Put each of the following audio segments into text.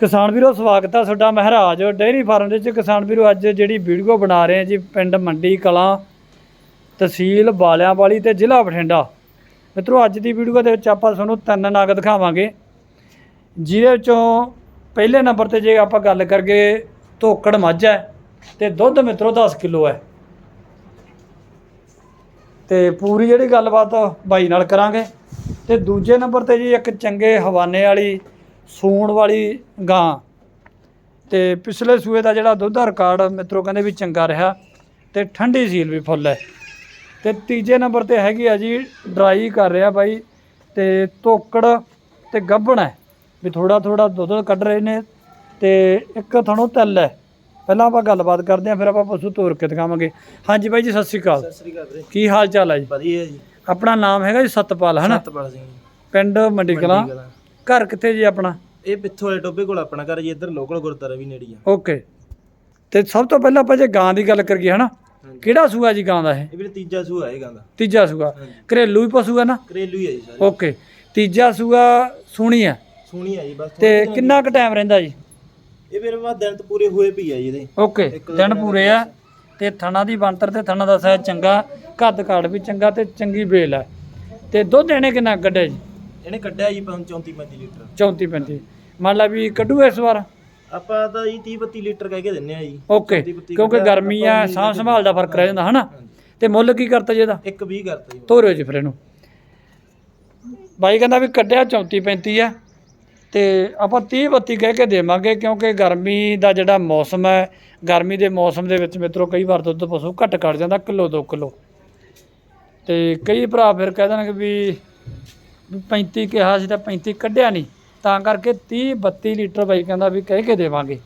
ਕਿਸਾਨ ਵੀਰੋ, ਸਵਾਗਤ ਹੈ ਤੁਹਾਡਾ ਮਹਾਰਾਜ। ਡੇਅਰੀ ਫਾਰਮ ਦੇ ਵਿੱਚ ਕਿਸਾਨ ਵੀਰੋ, ਅੱਜ ਜਿਹੜੀ ਵੀਡੀਓ ਬਣਾ ਰਹੇ ਹਾਂ ਜੀ, ਪਿੰਡ ਮੰਡੀ ਕਲਾਂ, ਤਹਿਸੀਲ ਬਾਲਿਆਂ ਵਾਲੀ ਤੇ ਜ਼ਿਲ੍ਹਾ ਬਠਿੰਡਾ। ਮਿੱਤਰੋ, ਅੱਜ ਦੀ ਵੀਡੀਓ ਦੇ ਵਿੱਚ ਆਪਾਂ ਤੁਹਾਨੂੰ ਤਿੰਨ ਨਾਗ ਦਿਖਾਵਾਂਗੇ। ਜਿਹਦੇ ਵਿੱਚੋਂ ਪਹਿਲੇ ਨੰਬਰ ਤੇ ਜੇ ਆਪਾਂ ਗੱਲ ਕਰਗੇ ਧੋਕੜ ਮੱਝ ਹੈ ਤੇ ਦੁੱਧ ਮਿੱਤਰੋ 10 ਕਿਲੋ ਹੈ। ਤੇ ਪੂਰੀ ਜਿਹੜੀ ਗੱਲਬਾਤ ਬਾਈ ਨਾਲ ਕਰਾਂਗੇ। ਤੇ ਦੂਜੇ ਨੰਬਰ ਤੇ ਜੀ ਇੱਕ ਚੰਗੇ ਹਵਾਨੇ ਵਾਲੀ ਸੂਣ ਵਾਲੀ ਗਾਂ। ਤੇ ਪਿਛਲੇ ਸੂਏ ਦਾ ਜਿਹੜਾ ਦੁੱਧ ਦਾ ਰਿਕਾਰਡ ਮਿੱਤਰੋ ਕਹਿੰਦੇ ਵੀ ਚੰਗਾ ਰਿਹਾ ਤੇ ਠੰਡੀ ਸੀਲ ਵੀ ਫੁੱਲ ਹੈ। ਤੇ ਤੀਜੇ ਨੰਬਰ ਤੇ ਹੈਗੀ ਆ ਜੀ ਡਰਾਈ ਕਰ ਰਿਹਾ ਬਾਈ ਤੇ ਧੋਕੜ ਤੇ ਗੱਭਣ ਹੈ ਵੀ ਥੋੜਾ ਥੋੜਾ ਦੁੱਧ ਕੱਢ ਰਹੇ ਨੇ ਤੇ ਇੱਕ ਥਣੋਂ ਤਲ ਹੈ। ਪਹਿਲਾਂ ਆਪਾਂ ਗੱਲਬਾਤ ਕਰਦੇ ਹਾਂ ਫਿਰ ਆਪਾਂ ਪਸ਼ੂ ਤੋਰ ਕੇ ਦਿਖਾਵਾਂਗੇ। ਹਾਂਜੀ ਬਾਈ ਜੀ ਸਤਿ ਸ਼੍ਰੀ ਅਕਾਲ। ਸਤਿ ਸ੍ਰੀ ਅਕਾਲ ਵੀਰੇ। ਕੀ ਹਾਲ ਚਾਲ ਹੈ ਜੀ? ਵਧੀਆ ਜੀ। ਆਪਣਾ ਨਾਮ ਹੈਗਾ ਜੀ ਸਤਪਾਲ ਹਨਾ ਸਤਪਾਲ ਸਿੰਘ ਪਿੰਡ ਮੰਡੀ ਕਲਾਂ। ਮੰਡੀ ਕਲਾਂ। ਘਰ ਕਿੱਥੇ ਜੀ ਆਪਣਾ? ਇਹ ਪਿੱਥੋਂ ਵਾਲੇ ਟੋਬੇ ਕੋਲ ਆਪਣਾ ਘਰ ਜੀ ਇੱਧਰ ਲੋਕਲ ਗੁਰਦੁਆਰਾ ਵੀ ਨੇੜੇ ਆ। ਓਕੇ। ਤੇ ਸਭ ਤੋਂ ਪਹਿਲਾਂ ਆਪਾਂ ਜੇ ਗਾਂ ਦੀ ਗੱਲ ਕਰੀਏ ਹਨਾ? ਹਾਂਜੀ। ਕਿਹੜਾ ਸੂਆ ਜੀ ਗਾਂ ਦਾ ਇਹ? ਇਹ ਵੀਰੇ ਤੀਜਾ ਸੂਆ ਹੈ ਗਾਂ ਦਾ। ਤੀਜਾ ਸੂਆ। ਹਾਂਜੀ। ਘਰੇਲੂ ਹੀ ਪਸ਼ੂ ਹੈ ਨਾ? ਘਰੇਲੂ ਹੀ ਹੈ ਜੀ ਸਾਰੇ। ਓਕੇ। ਤੀਜਾ ਸੂਆ ਸੂਣੀ ਹੈ? ਸੋਹਣੀ ਹੈ ਜੀ ਬਸ ਤੇ ਥੋੜ੍ਹੀ ਕਿੰਨਾ ਕੁ ਟਾਈਮ ਰਹਿੰਦਾ ਜੀ? ਇਹ ਵੀਰੇ ਬਾਅਦ ਦਿਨ ਤਾਂ ਪੂਰੇ ਹੋਏ ਪਈ ਆ ਜੀ ਇਹਦੇ। ਓਕੇ ਇੱਕ ਦਿਨ ਪੂਰੇ ਆ। ਤੇ ਥਣਾ ਦੀ ਬੰਤਰ ਤੇ ਥਣਾ ਦਾ ਸਾਇਜ਼ ਚੰਗਾ ਕੱਦ ਕਾੜ ਵੀ ਚੰਗਾ ਤੇ ਚੰਗੀ ਬੇਲ ਹੈ। ਤੇ ਦੁੱਧ ਇਹਨੇ ਕਿੰਨਾ ਕੱਢਿਆ ਜੀ? ਇਹਨੇ ਕੱਢਿਆ ਜੀ 34 35 ਲੀਟਰ। 34 35 ਮੰਨ ਲਾ ਵੀ ਕੱਢੂ ਇਸ ਵਾਰ? ਆਪਾਂ ਤਾਂ ਜੀ 30 32 ਲੀਟਰ ਕਹਿ ਕੇ ਦਿੰਨੇ ਆ ਜੀ। ਓਕੇ 34 32 ਕਿਉਂਕਿ ਗਰਮੀ ਆ ਆਪਾਂ ਸਾਂਭ ਸੰਭਾਲ ਦਾ ਫ਼ਰਕ ਰਹਿ ਜਾਂਦਾ ਹਨਾ। ਤੇ ਮੁੱਲ ਕੀ ਕਰਤਾ ਜੀ ਇਹਦਾ? ਇੱਕ 20 ਕਰਤਾ ਜੀ। ਤੋਰਿਓ ਜੀ ਫਿਰ ਇਹਨੂੰ। ਬਾਈ ਕਹਿੰਦਾ ਵੀ ਕੱਢਿਆ 34 35 ਆ ਤੇ ਆਪਾਂ 30 32 ਕਹਿ ਕੇ ਦੇਵਾਂਗੇ ਕਿਉਂਕਿ ਗਰਮੀ ਦਾ ਜਿਹੜਾ ਮੌਸਮ ਹੈ ਗਰਮੀ ਦੇ ਮੌਸਮ ਦੇ ਵਿੱਚ ਮਿੱਤਰੋ ਕਈ ਵਾਰ ਦੁੱਧ ਪਸ਼ੂ ਘੱਟ ਕੱਢ ਜਾਂਦਾ ਕਿਲੋ 2 ਕਿਲੋ। ਤੇ ਕਈ ਭਰਾ ਫਿਰ ਕਹਿ ਦੇਣਗੇ ਵੀ 35 ਕਿਹਾ ਸੀ ਤਾਂ 35 ਕੱਢਿਆ ਨਹੀਂ। ਤਾਂ ਕਰਕੇ 30 32 ਲੀਟਰ ਬਾਈ ਕਹਿੰਦਾ ਵੀ ਕਹਿ ਕੇ ਦੇਵਾਂਗੇ।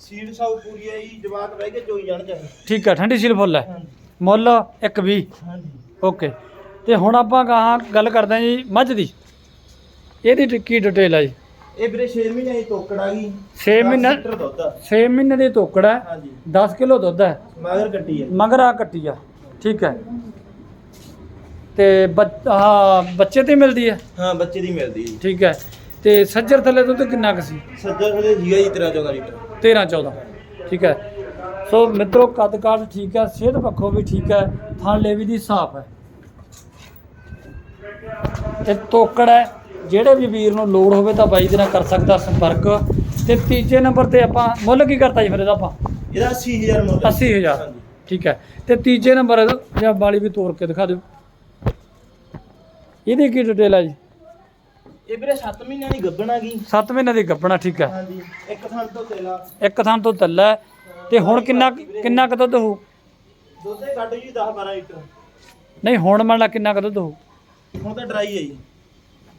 ਸੀਡ ਸਾਊ ਪੂਰੀ ਹੈ ਜੀ ਜਵਾਕ ਬਹਿ ਕੇ ਚੋਈ ਜਾਣ ਠੀਕ ਹੈ ਠੰਡੀ ਸੀਲ ਫੁੱਲ ਹੈ ਮੁੱਲ 120 ਹਾਂਜੀ। ਓਕੇ। ਤੇ ਹੁਣ ਆਪਾਂ ਗਾਹਾਂ ਗੱਲ ਕਰਦੇ ਹਾਂ ਜੀ ਮੱਝ ਦੀ। ਇਹਦੀ ਟਿੱਕੀ ਡਿਟੇਲ ਹੈ ਜੀ? ਇਹ ਵੀਰੇ 6 ਮਹੀਨੇ ਦੀ ਤੋਕੜ ਆ ਗਈ। ਛੇ 10 ਮਹੀਨੇ- ਲੀਟਰ ਦੁੱਧ ਆ। 6 ਮਹੀਨੇ ਦੀ ਤੋਕੜ ਹੈ ਹਾਂਜੀ। 10 ਕਿਲੋ ਦੁੱਧ ਹੈ ਮਗਰ ਕੱਟੀ ਹੈ ਮਗਰ ਆ ਕੱਟੀ ਆ। ਠੀਕ ਹੈ ਤੇ ਬੱਚ- ਆਹ ਬੱਚੇ ਤੇ ਮਿਲਦੀ ਹੈ? ਹਾਂ ਬੱਚੇ ਦੀ ਮਿਲਦੀ ਜੀ। ਠੀਕ ਹੈ। ਤੇ ਸੱਜਰ ਥੱਲੇ ਦੁੱਧ ਕਿੰਨਾ ਕੁ ਸੀ? ਸੱਜਰ ਹਲੇ ਜੀਗਾ ਜੀ 13 14 ਲੀਟਰ। 13 14 ਠੀਕ ਹੈ। ਸੋ ਮਿੱਤਰੋ ਕੱਦ ਕਾਠ ਠੀਕ ਹੈ ਸਿਹਤ ਪੱਖੋਂ ਵੀ ਠੀਕ ਹੈ ਥਣ ਲੇਵੀ ਦੀ ਸਾਫ਼ ਹੈ। ਤੇ ਤੋਕੜ ਹੈ। ਜਿਹੜੇ ਵੀ ਵੀਰ ਨੂੰ ਲੋੜ ਹੋਵੇ ਤਾਂ ਬਾਈ ਦੇ ਨਾਲ ਕਰ ਸਕਦਾ ਸੰਪਰਕ। ਤੇ ਤੀਜੇ ਨੰਬਰ ਤੇ ਆਪਾਂ ਮੁੱਲ ਕੀ ਕਰਤਾ ਜੀ ਫਿਰ ਇਹਦਾ ਆਪਾਂ? ਇਹਦਾ 80000 ਮੁੱਲ ਹੈ। 80000 ਹਾਂਜੀ। ਠੀਕ ਹੈ। ਤੇ ਤੀਜੇ ਨੰਬਰ ਜਾਂ ਵਾਲੀ ਵੀ ਤੋੜ ਕੇ ਦਿਖਾ ਦਿਓ। ਇਹਦੀ ਕੀ ਡਿਟੇਲ ਹੈ ਜੀ? ਇਹ ਵੀਰੇ 7 ਮਹੀਨਿਆਂ ਦੀ ਗੱਭਣ ਆ ਗਈ। 7 ਮਹੀਨੇ ਦੀ ਗੱਭਣਾ ਠੀਕ ਹੈ ਹਾਂਜੀ ਇੱਕ ਥਣ ਤੋਂ ਤੇਲਾ ਇੱਕ ਥਾਂ ਤੋਂ ਤੱਲਾ ਤੇ ਹੁਣ ਕਿੰਨਾ ਕਿੰਨਾ ਕੁ ਦੁੱਧ ਹੋਊ? ਦੁੱਧੇ ਕੱਢ ਜੀ 10 12 ਲੀਟਰ। ਨਹੀਂ ਹੁਣ ਮੰਨ ਲਾ ਕਿੰਨਾ ਕੁ ਦੁੱਧ ਹੋਊ? ਹੁਣ ਤਾਂ ਡਰਾਈ ਹੈ ਜੀ।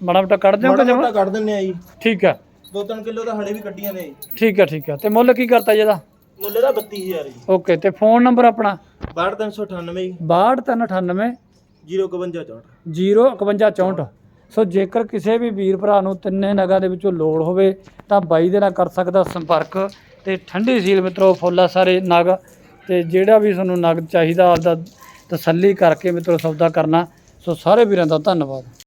ਮਾੜਾ ਮੋਟਾ ਕੱਢ ਦਿਓ ਮਾੜਾ ਕਿ ਜਮਾਂ? ਕੱਢ ਦਿੰਨੇ ਆ ਜੀ। ਠੀਕ ਹੈ 2-3 ਕਿਲੋ ਤਾਂ ਹਲੇ ਵੀ ਕੱਢੀਆਂ ਨੇ। ਠੀਕ ਹੈ ਠੀਕ ਹੈ ਤੇ ਮੁੱਲ ਕੀ ਕਰਤਾ ਜੀ ਇਹਦਾ? ਮੁੱਲ ਦਾ 32000 ਜੀ। ਓਕੇ ਤੇ ਫੋਨ ਨੰਬਰ ਆਪਣਾ? 62398 6298 05264 05164 ਸੋ ਜੇਕਰ ਕਿਸੇ ਵੀ ਵੀਰ ਭਰਾ ਨੂੰ ਤਿੰਨੇ ਨਗਾਂ ਦੇ ਵਿੱਚੋਂ ਲੋੜ ਹੋਵੇ, ਤਾਂ ਬਾਈ ਦੇ ਨਾਲ ਕਰ ਸਕਦਾ ਸੰਪਰਕ। ਤੇ ਠੰਡੀ ਸੀਲ ਮਿੱਤਰੋ, ਫੁੱਲਾ ਸਾਰੇ ਨਗ। ਤੇ ਜਿਹੜਾ ਵੀ ਤੁਹਾਨੂੰ ਨਗ ਚਾਹੀਦਾ, ਆਪਦਾ ਤਸੱਲੀ ਕਰਕੇ ਮਿੱਤਰੋ ਸੌਦਾ ਕਰਨਾ। ਸੋ ਸਾਰੇ ਵੀਰਾਂ ਦਾ ਧੰਨਵਾਦ।